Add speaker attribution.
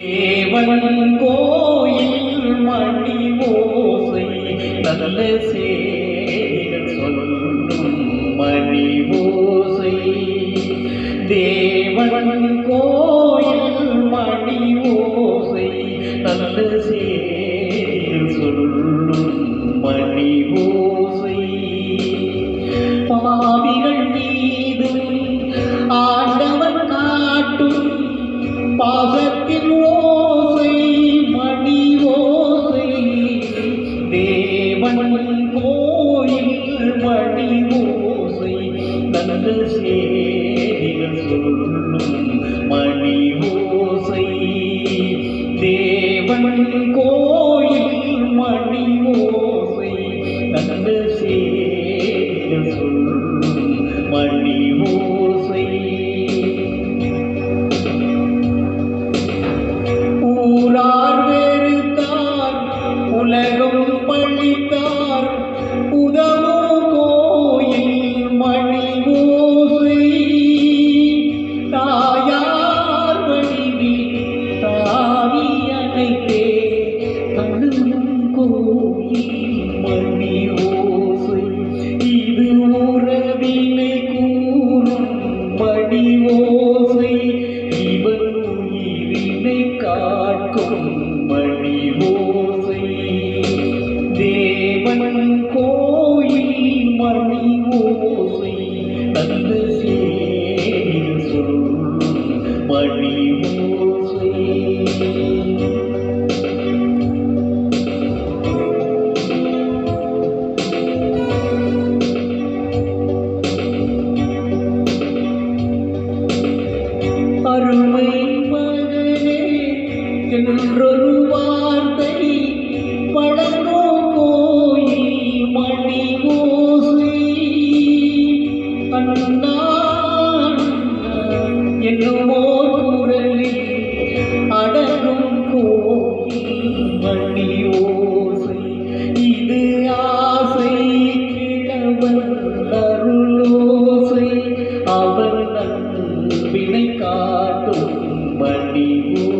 Speaker 1: தேவன் கோயில் மணி ஓசை நல்ல செய்திகள் சொல்லும் மணி ஓசை தேவன் கோயில் மணி ஓசை நல்ல சேர் சொல்லும் மணி ஓசை பாவிகள் கோயில் மணி ஓசை நல்ல செய்திகள் சொல்லும் மணி ஓசை ஊரார் வெறுத்தார் உலகம் பழித்தார் மணி ஓசை இது உறவினை கூறும் மணி ஓசை இவன் உயிரினை காக்கும் மணி ஓசை தேவன் கோயில் மணி ஓசை அருமை மகனே என்றொரு வார்த்தை வழங்க காட்டும் மடிவு